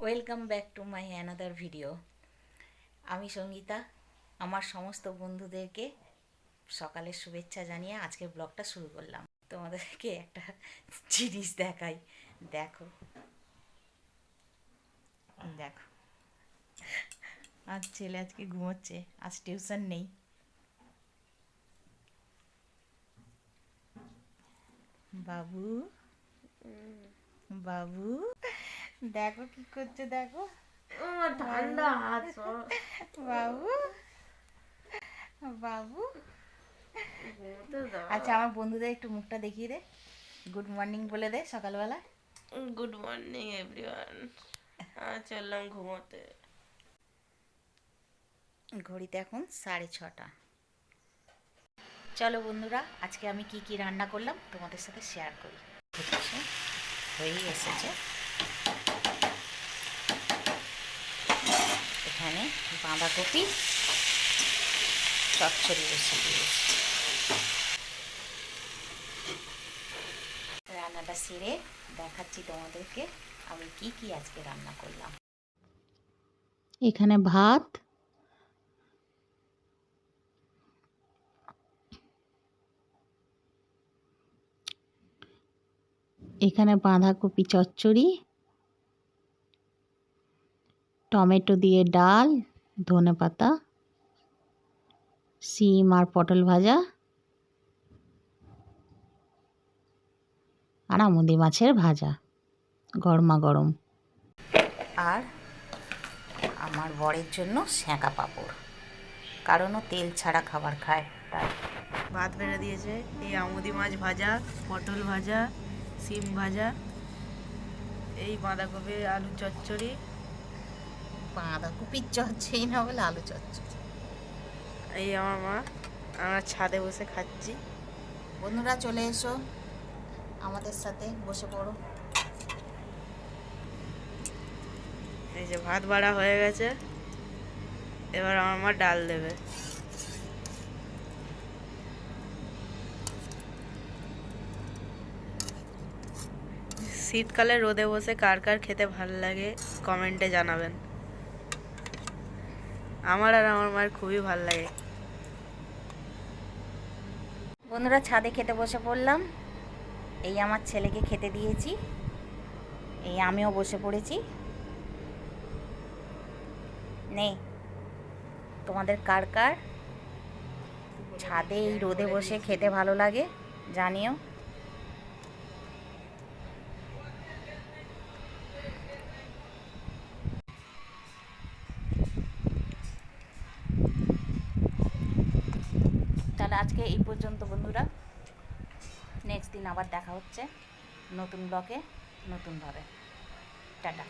Welcome back to my another video আমি সঙ্গীতা আমার সমস্ত বন্ধুদেরকে সকালের শুভেচ্ছা জানিয়ে আজকের ব্লগটা শুরু করলাম। তোমাদেরকে একটা জিনিস দেখাই। দেখো। দেখো। আজ ছেলে আজকে ঘুমোচ্ছে আজ টিউশন নেই। বাবু বাবু। দেখো কি করছে দেখো। আমার ঠান্ডা হাত বাবু বাবু। আচ্ছা আমার বন্ধুদের একটু মুখটা দেখিয়ে দে। গুড মর্নিং বলে দে সকালবেলা। গুড মর্নিং এভরিওয়ান চললাম ঘুমোতে। ঘড়িতে এখন সাড়ে ছটা। চলো বন্ধুরা আজকে আমি কি কি রান্না করলাম তোমাদের সাথে শেয়ার করি। হয়েই এসেছে এখানে বাঁধাকপি, চচ্চড়ি বসিয়ে দিয়েছি রান্নাটা সেরে দেখাচ্ছি তোমাদেরকে আমি কি কি আজকে রান্না করলাম। এখানে ভাত, এখানে বাঁধাকপি চচ্চড়ি, টমেটো দিয়ে ডাল ধনে পাতা শিম আর পটল ভাজা আর আমুদি মাছের ভাজা গরমা গরম। আর আমার বরের জন্য সেঁকা পাঁপড় কারণ ও তেল ছাড়া খাবার খায় তাই। ভাত বেড়ে দিয়েছে এই আমুদি মাছ ভাজা পটল ভাজা সিম ভাজা এই বাঁধাকপি আলু চচ্চড়ি বাঁধাকপির চচ্চড়ি না বলে আলু চচ্চড়ি। এই আমার মা আমরা ছাদে বসে খাচ্ছি। বন্ধুরা চলে এসো আমাদের সাথে বসে পড়ো। এই যে ভাত বাড়া হয়ে গেছে এবার আমার মা ডাল দেবে। শীতকালে রোদে বসে কার কার খেতে ভালো লাগে কমেন্টে জানাবেন। আমার আর আমার মায়ের খুবই ভালো লাগে। বন্ধুরা, ছাদে খেতে বসে পড়লাম। এই আমার ছেলেকে খেতে দিয়েছি। এই আমিও বসে পড়েছি। নেই তোমাদের কার কার? ছাদে এই রোদে বসে খেতে ভালো লাগে, জানিও। তাহলে আজকে এই পর্যন্ত বন্ধুরা। নেক্সট দিন আবার দেখা হচ্ছে। নতুন ব্লকে নতুনভাবে টাটা।